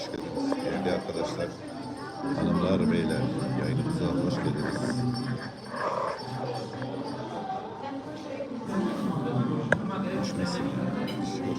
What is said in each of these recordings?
hoş geldiniz. Değerli arkadaşlar, hanımlar, beyler, yayınımıza hoş geldiniz. Düşmesin. Düşüyor.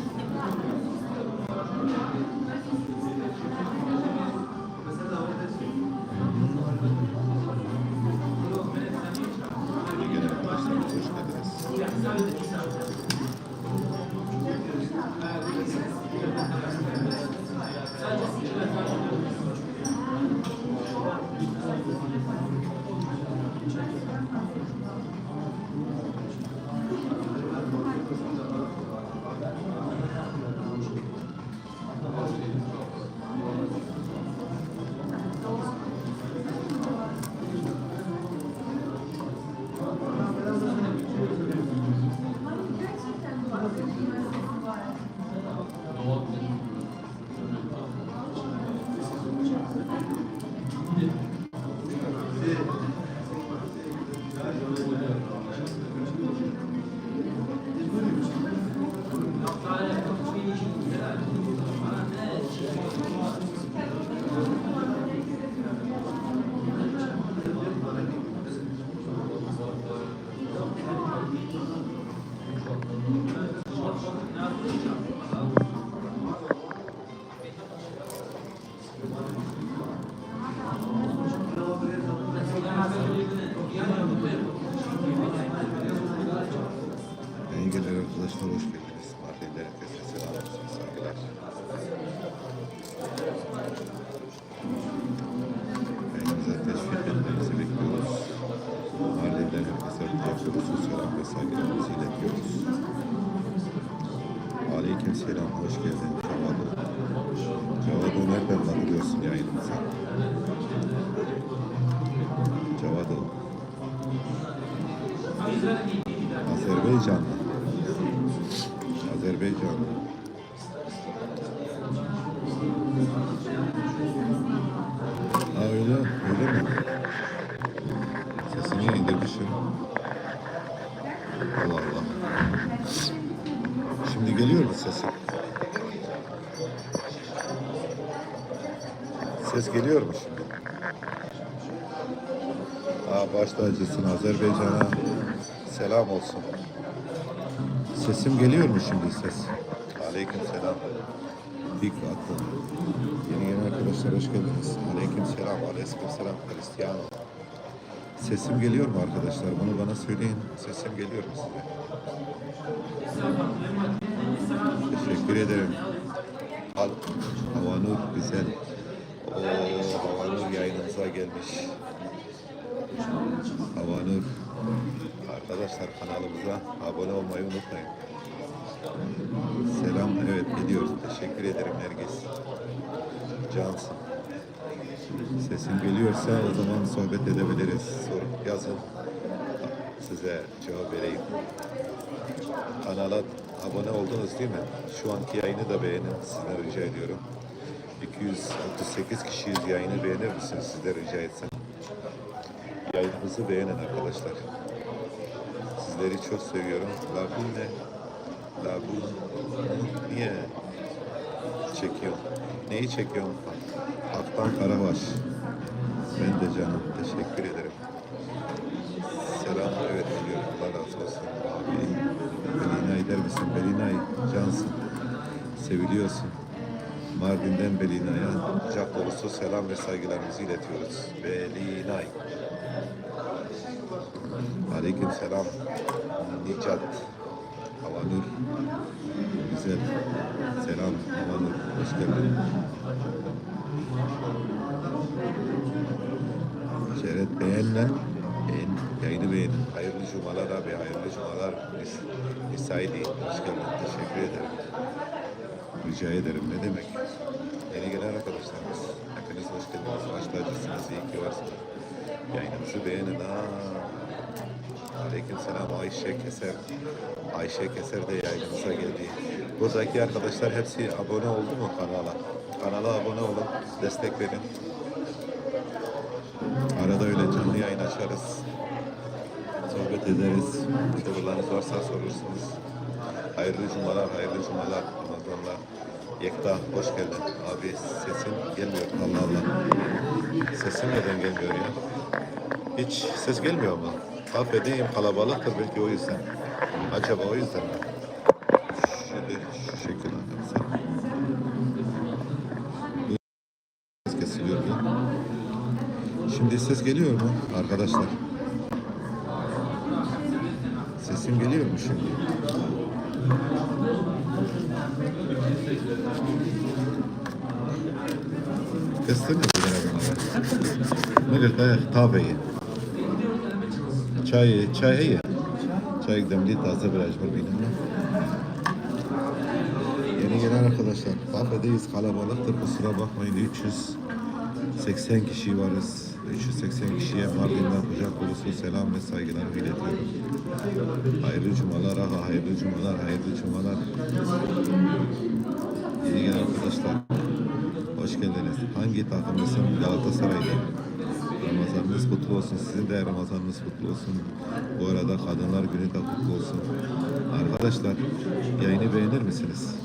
conozco. Azerbaycanlı. Ha öyle, öyle mi? Sesini indirmişim. Allah Allah. Şimdi geliyor mu sesim? Ses geliyor mu şimdi? Ha, baş tacısın Azerbaycan'a selam olsun. Sesim geliyor mu şimdi ses? Aleyküm selam. Big attı. Yeni yeni arkadaşlar hoş geldiniz. Aleyküm selam. Aleyküm selam. Cristiano. Sesim geliyor mu arkadaşlar? Bunu bana söyleyin. Sesim geliyor mu size? Teşekkür ederim. Al. Havanur güzel. Oo, Havanur yayınımıza gelmiş. Havanur. Arkadaşlar kanalımıza abone olmayı unutmayın. Selam, evet gidiyoruz. Teşekkür ederim Nergis. Cansın. Sesim geliyorsa o zaman sohbet edebiliriz. Sorup yazın. Size cevap vereyim. Kanala abone oldunuz değil mi? Şu anki yayını da beğenin. Sizden rica ediyorum. 238 kişiyiz. Yayını beğenir misiniz? Sizden rica etsem. Yayınımızı beğenin arkadaşlar. Sizleri çok seviyorum. Lagun ne? Lagun niye çekiyorum? Neyi çekiyorum? Aktan Karabaş. Ben de canım. Teşekkür ederim. Selam. Evet biliyorum. Allah razı olsun. Abi. Belinay der misin? Belinay cansın. Seviliyorsun. Mardin'den Belinay'a cak dolusu selam ve saygılarımızı iletiyoruz. Belinay. Aleyküm selam. Nicat. Havanur. Güzel. Selam Havanur. Hoş geldin. Şeret beğenle beğen, yayını beğenin. Hayırlı cumalar abi. Hayırlı cumalar. Mis, müsaidi. Hoş geldin. Teşekkür ederim. Rica ederim. Ne demek? Yeni gelen arkadaşlarımız. Hepiniz hoş geldiniz. Baş tacısınız. İyi ki varsınız. Yayınımızı beğenin. Aa. Aleyküm selam Ayşe Keser. Ayşe Keser de yayınımıza geldi. Buradaki arkadaşlar hepsi abone oldu mu kanala? Kanala abone olun. Destek verin. Arada öyle canlı yayın açarız. Sohbet ederiz. Sorularınız varsa sorursunuz. Hayırlı cumalar, hayırlı cumalar. Ramazanlar. Yekta hoş geldin. Abi sesin gelmiyor. Allah Allah. Sesim neden gelmiyor ya? Hiç ses gelmiyor mu? Kafedeyim kalabalıktır belki o yüzden. Acaba o yüzden mi? Şöyle şu şekilde. Ses kesiliyordu. Şimdi ses geliyor mu arkadaşlar? Sesim geliyor mu şimdi? Kıstınız mı bana? Ne kahve Çay, çay iyi. Çay demli taze biraz var benim. Yeni gelen arkadaşlar, kafedeyiz kalabalıktır kusura bakmayın 380 kişi varız. 380 kişiye Mardin'den kucak dolusu selam ve saygılar iletiyorum. Hayırlı cumalar aha, hayırlı cumalar, hayırlı cumalar. Yeni gelen arkadaşlar, hoş geldiniz. Hangi takımlısın? Galatasaray'da. Ramazanınız kutlu olsun. Sizin de Ramazanınız kutlu olsun. Bu arada Kadınlar Günü de kutlu olsun. Arkadaşlar yayını beğenir misiniz?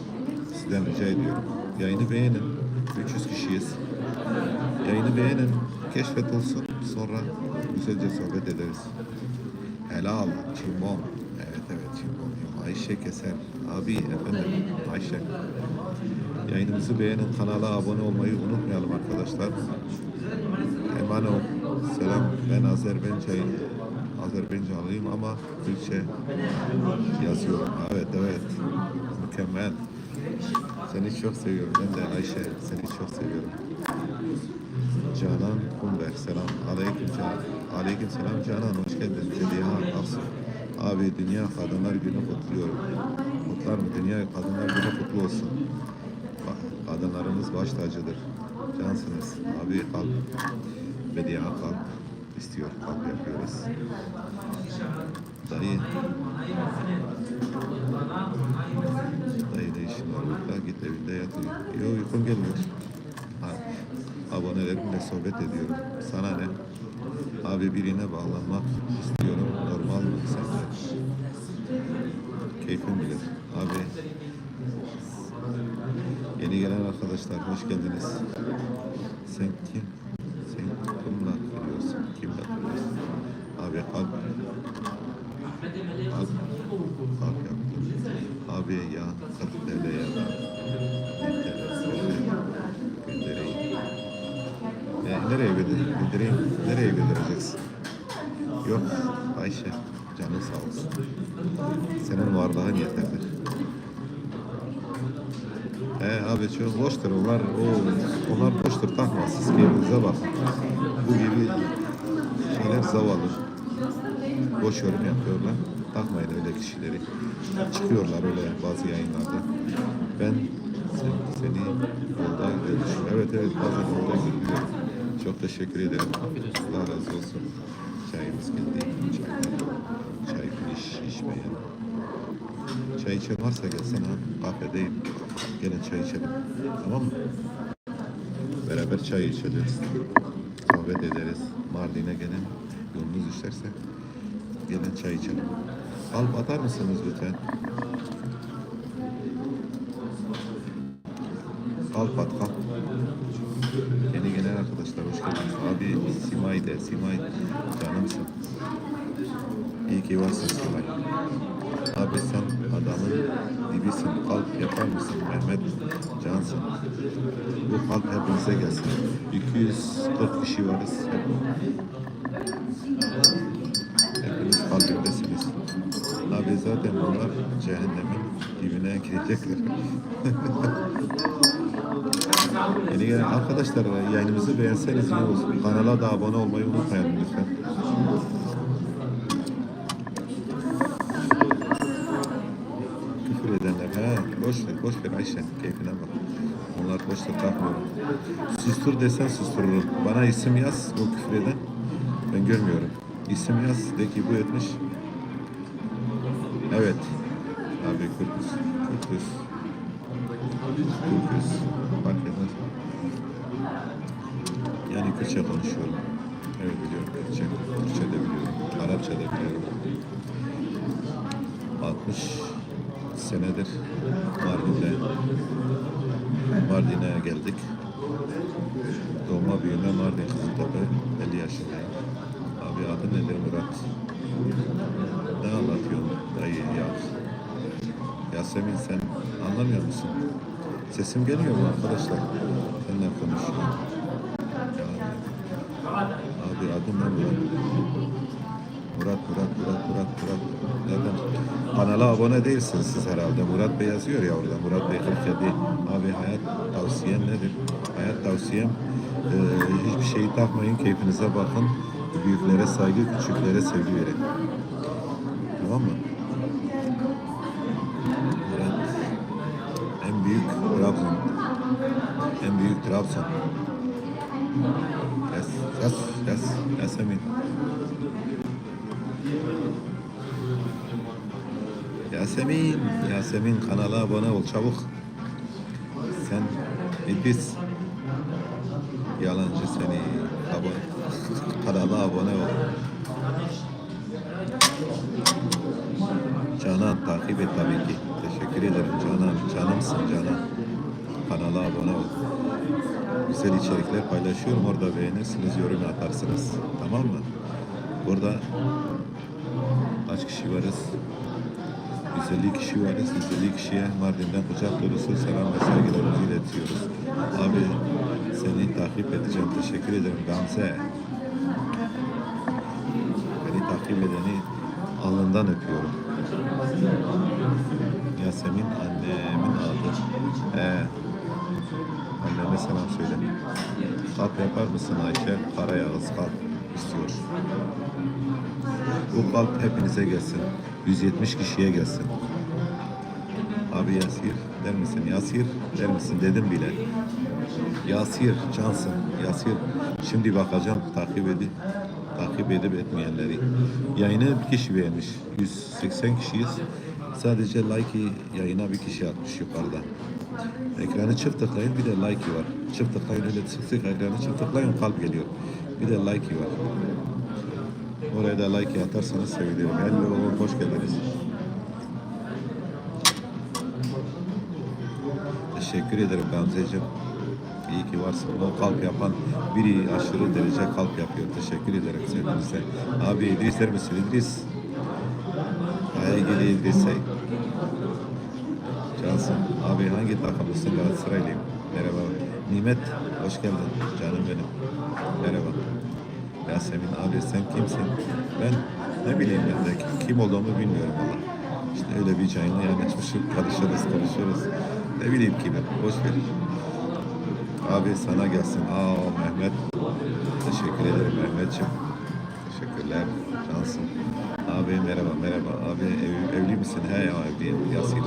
Sizden rica ediyorum. Yayını beğenin. 300 kişiyiz. Yayını beğenin. Keşfet olsun. Sonra güzelce sohbet ederiz. Helal. Çimbom. Evet evet Çimbom. Ayşe Keser. Abi efendim Ayşe. Yayınımızı beğenin. Kanala abone olmayı unutmayalım arkadaşlar. Emano, selam. Ben Azerbaycan, Azerbaycanlıyım ama Türkçe yazıyorum. Evet, evet. Mükemmel. Seni çok seviyorum. Ben de Ayşe, seni çok seviyorum. Canan Kumber, selam. Aleyküm Canan. Aleyküm selam Canan, hoş geldin. Zeliha Aksu. Abi Dünya Kadınlar Günü kutluyorum. Kutlar mı? Dünya Kadınlar Günü kutlu olsun. Kadınlarımız baş tacıdır. Cansınız. Abi kalp. Bedia kalp istiyor. Kalp yapıyoruz. Dayı. Dayı ne işin var burada? Git evinde yatıyor. Yok uykum gelmiyor. Ha, abonelerimle sohbet ediyorum. Sana ne? Abi birine bağlanmak istiyorum. Normal mı sence? Keyfim bilir. Abi Yeni gelen arkadaşlar hoş geldiniz. Sen kim? Sen kimle giriyorsun? Kimle giriyorsun? Abi kalp. Kalp. Kalp yaptım. Abi ya 40 TL ya da 1 TL söyle. Göndereyim. E, nereye gönder göndereyim? Nereye? Yok Ayşe. Canın sağ olsun. Senin varlığın yeterdir. Boştur onlar o onlar boştur takma siz kendinize bakın. Bu gibi şeyler zavallı. Boş yorum yapıyorlar. Takmayın öyle kişileri. Çıkıyorlar öyle bazı yayınlarda. Ben sen, seni yolda görmüşüm. Evet evet bazen yolda görüyorum. Çok teşekkür ederim. Allah razı olsun. Çayımız geldi. Çaylar. Çay iş içmeyen. Çay içen varsa gelsene kafedeyim. Gelin çay içelim. Tamam mı? Beraber çay içeriz. Sohbet ederiz. Mardin'e gelin. Yolunuz düşerse gelin çay içelim. Kalp atar mısınız lütfen? Kalp at kalp. Yeni gelen arkadaşlar hoş geldiniz. Abi Simay de Simay canımsın. İyi ki varsın Simay. Abi sen adamın dibisin. Kalp yapar mısın Mehmet? Cansın. Bu kalp hepimize gelsin. 240 kişi varız. Hepiniz kalbimdesiniz. Abi zaten bunlar cehennemin dibine girecekler. Yeni gelen arkadaşlar yayınımızı beğenseniz iyi olsun. Kanala da abone olmayı unutmayın lütfen. Boş ver Ayşe keyfine bak. Onlar boşta takmıyorum. Sustur desen sustururum. Bana isim yaz o küfür eden. Ben görmüyorum. İsim yaz de ki bu etmiş. Evet. Abi Kürtüz. Kürtüz. Kürtüz. Fark etmez. Yani Kürtçe konuşuyorum. Evet biliyorum Kürtçe. Kürtçe de biliyorum. Arapça da biliyorum. 60 senedir Mardin'de Mardin'e geldik. Doğma büyüme Mardin Kızıltepe 50 yaşındayım. Abi adın nedir Murat? Ne anlatıyorsun dayı ya? Yasemin sen anlamıyor musun? Sesim geliyor mu arkadaşlar? Seninle konuşuyorum. Abi, adım ne Murat? Murat, Murat, Murat, Murat, Murat. Nereden? Kanala abone değilsiniz siz herhalde. Murat Bey yazıyor ya orada. Murat Bey 47. Abi hayat tavsiyem nedir? Hayat tavsiyem eee, hiçbir şeyi takmayın. Keyfinize bakın. Büyüklere saygı, küçüklere sevgi verin. Tamam mı? Murat. En büyük Trabzon. En büyük Trabzon. Yes, yes, yes, Yasemin. Yasemin, Yasemin kanala abone ol çabuk. Sen İdris. Yalancı seni. Abone. kanala abone ol. Canan takip et tabii ki. Teşekkür ederim Canan. Canımsın Canan. Kanala abone ol. Güzel içerikler paylaşıyorum. Orada beğenirsiniz, yorum atarsınız. Tamam mı? Burada kaç kişi varız? 150 kişi varız. 150 kişiye Mardin'den kucak dolusu selam ve saygılarımızı iletiyoruz. Abi seni takip edeceğim. Teşekkür ederim Gamze. Beni takip edeni alnından öpüyorum. Yasemin annemin adı. Ee, anneme selam söyle. Kalp yapar mısın Ayşe? Karayağız kalp istiyor. Bu kalp hepinize gelsin. 170 kişiye gelsin. Abi Yasir der misin? Yasir der misin? Dedim bile. Yasir, cansın. Yasir. Şimdi bakacağım takip edip takip edip etmeyenleri. Yayını bir kişi beğenmiş. 180 kişiyiz. Sadece like'i yayına bir kişi atmış yukarıda. Ekranı çift tıklayın bir de like'i var. Çift tıklayın öyle sık sık ekranı çift tıklayın kalp geliyor. Bir de like'i var. Oraya da like atarsanız sevinirim. Hello, hoş geldiniz. Teşekkür ederim Gamzeciğim. İyi ki varsın. Buna kalp yapan biri aşırı derece kalp yapıyor. Teşekkür ederim sevgilinize. Abi İdris der misin İdris? Hay gidi İdris Bey. Cansın. Abi hangi takımlısın? Galatasaraylıyım. Merhaba. Nimet, hoş geldin. Canım benim. Merhaba. Yasemin abi sen kimsin? Ben ne bileyim ben de kim olduğumu bilmiyorum valla. İşte öyle bir canlı yani açmışım, karışırız, konuşuyoruz. Ne bileyim kimim, boş ver. Abi sana gelsin. Aa Mehmet. Teşekkür ederim Mehmetciğim. Teşekkürler. Cansın. Abi merhaba, merhaba. Abi ev, evli misin? He ya evliyim. Yasir.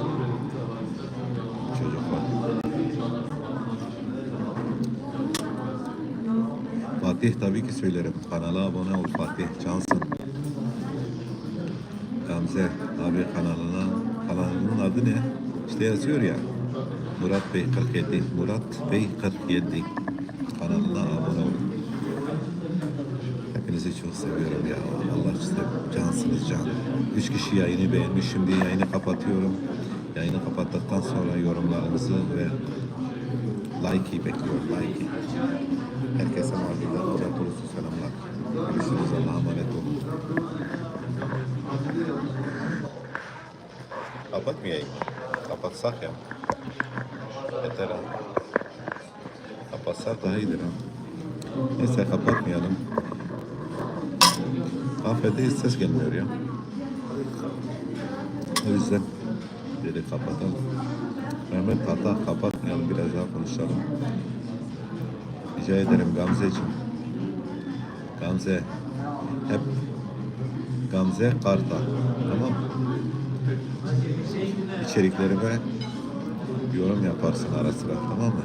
Fatih tabii ki söylerim. Kanala abone ol Fatih. Cansın. Gamze abi kanalına kanalının adı ne? İşte yazıyor ya. Murat Bey 47. Murat Bey 47. Kanalına abone olun. Hepinizi çok seviyorum ya. Allah size cansınız can. Üç kişi yayını beğenmiş. Şimdi yayını kapatıyorum. Yayını kapattıktan sonra yorumlarınızı ve like'i bekliyorum. Like'i. Herkese Mardin'den kucak dolusu selamlar. Görüşürüz. Allah'a emanet olun. Kapatmayayım. Kapatsak ya. Yeter ha. Kapatsak daha iyidir ha. Neyse kapatmayalım. Kafede hiç ses gelmiyor ya. O yüzden dedi kapatalım. Mehmet hata kapatmayalım biraz daha konuşalım. Rica ederim Gamzeciğim. Gamze. Hep Gamze Karta. Tamam mı? İçeriklerime yorum yaparsın ara sıra tamam mı?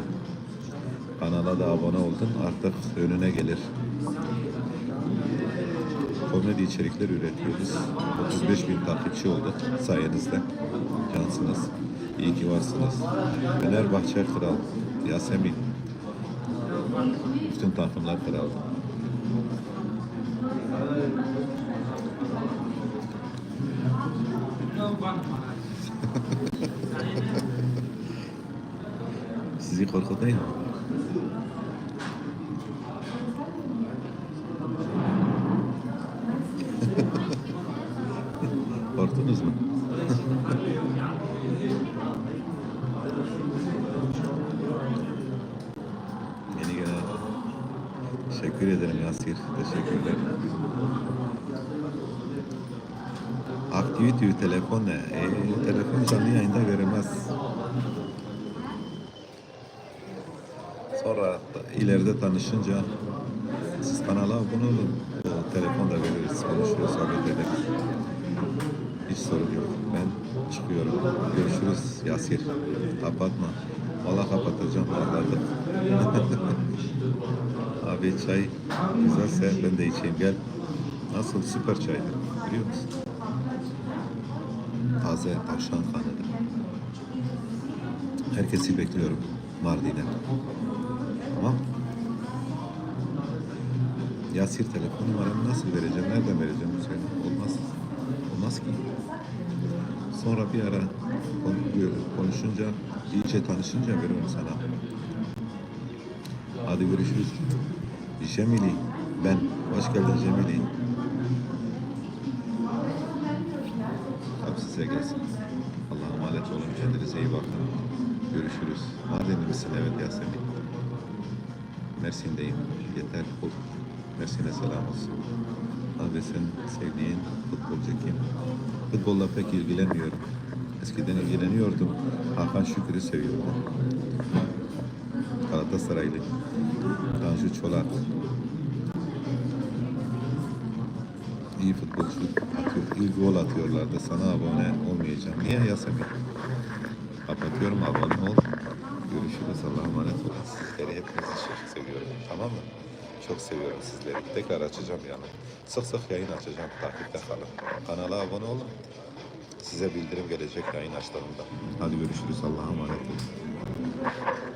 Kanala da abone oldun artık önüne gelir. Komedi içerikler üretiyoruz. 35 bin takipçi olduk sayenizde. Cansınız. İyi ki varsınız. Fenerbahçe Kral. Yasemin. Bütün takımlar kraldı. Sizi korkutayım mı? Korktunuz mu? Teşekkür ederim Yasir. Teşekkürler. Aktivite telefon ne? E, telefon canlı yayında verilmez. Sonra ileride tanışınca siz kanala abone olun. O, telefon da veririz. Konuşuruz, sohbet ederiz. Hiç sorun yok. Ben çıkıyorum. Görüşürüz Yasir. Kapatma. Valla kapatacağım. Anladım. Abi çay güzelse ben de içeyim. Gel. Nasıl? Süper çaydır. Biliyor musun? Taze tavşan kanıdır. Herkesi bekliyorum Mardin'e. Tamam. Yasir telefon numaramı nasıl vereceğim? Nereden vereceğim Hüseyin? Olmaz. Olmaz ki. Sonra bir ara kon- konuşunca, iyice tanışınca veriyorum sana. Hadi görüşürüz. Cemili. Ben. Hoş geldin Cemili. Hep size gelsin. Allah'a emanet olun. Kendinize iyi bakın. Görüşürüz. Madenli misin? Evet Yasemin. Mersin'deyim. Yeter. Mersin'e selam olsun. Abi sen sevdiğin futbolcu kim? Futbolla pek ilgilenmiyorum. Eskiden ilgileniyordum. Hakan Şükür'ü seviyordum. Galatasaraylı. Tanju Çolak. İyi futbolcu atıyor. İyi gol atıyorlardı. Sana abone olmayacağım. Niye Yasemin? Kapatıyorum abone ol. Görüşürüz. Allah'a emanet olun. Sizleri hepinizi çok seviyorum. Tamam mı? Çok seviyorum sizleri. Tekrar açacağım yani. Sık sık yayın açacağım. Takipte kalın. Kanala abone olun. Size bildirim gelecek yayın açtığımda. Hadi görüşürüz. Allah'a emanet olun.